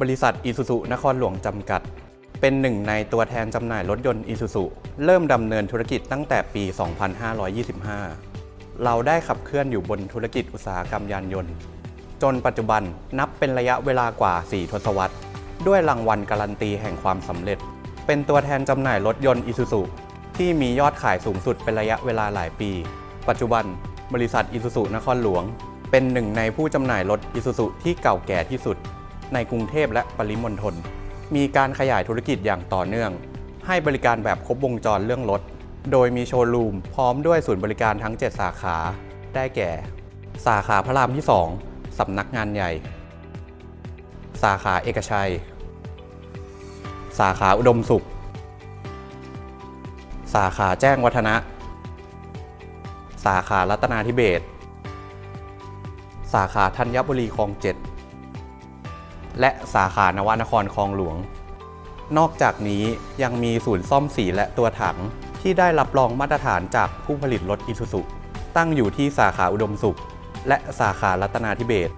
บริษัทอีซูซุนครหลวงจำกัด เป็นหนึ่งในตัวแทนจำหน่ายรถยนต์อีซูซุเริ่มดำเนินธุรกิจตั้งแต่ปี 2525 เราได้ขับเคลื่อนอยู่บนธุรกิจอุตสาหกรรมยานยนต์ จนปัจจุบันนับเป็นระยะเวลากว่า 4 ทศวรรษ ด้วยรางวัลการันตีแห่งความสำเร็จ เป็นตัวแทนจำหน่ายรถยนต์อีซูซุที่มียอดขายสูงสุดเป็นระยะเวลาหลายปี ปัจจุบัน บริษัทอีซูซุนครหลวง เป็นหนึ่งในผู้จำหน่ายรถอีซูซุที่เก่าแก่ที่สุด ในกรุงเทพและปริมณฑล มีการขยายธุรกิจอย่างต่อเนื่อง ให้บริการแบบครบวงจรเรื่องรถ โดยมีโชว์รูมพร้อมด้วยศูนย์บริการทั้ง 7 สาขา ได้แก่ สาขาพระรามที่ 2 สำนักงานใหญ่ สาขาเอกชัย สาขาอุดมสุข สาขาแจ้งวัฒนะ สาขารัตนาธิเบศสาขาธัญบุรีคลองเจ็ด และสาขานวนครคลองหลวง นอกจากนี้ยังมีศูนย์ซ่อมสีและตัวถัง ที่ได้รับรองมาตรฐานจากผู้ผลิตรถอิซูซุตั้งอยู่ที่สาขาอุดมสุข และสาขารัตนาธิเบศ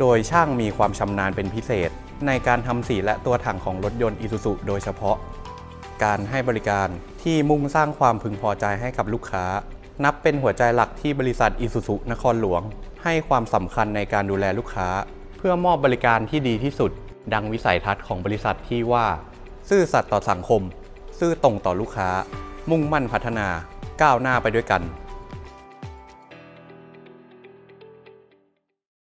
โดยช่างมีความชำนาญเป็นพิเศษ ในการทำสีและตัวถังของรถยนต์อิซูซุโดยเฉพาะ การให้บริการที่มุ่งสร้างความพึงพอใจให้กับลูกค้า นับเป็นหัวใจหลักที่บริษัทอิซูซุนครหลวง ให้ความสำคัญในการดูแลลูกค้า พื่อมอบบริการที่ดีที่สุด ดังวิสัยทัศน์ของบริษัทที่ว่า ซื่อสัตย์ต่อสังคม ซื่อตรงต่อลูกค้า มุ่งมั่นพัฒนา ก้าวหน้าไปด้วยกัน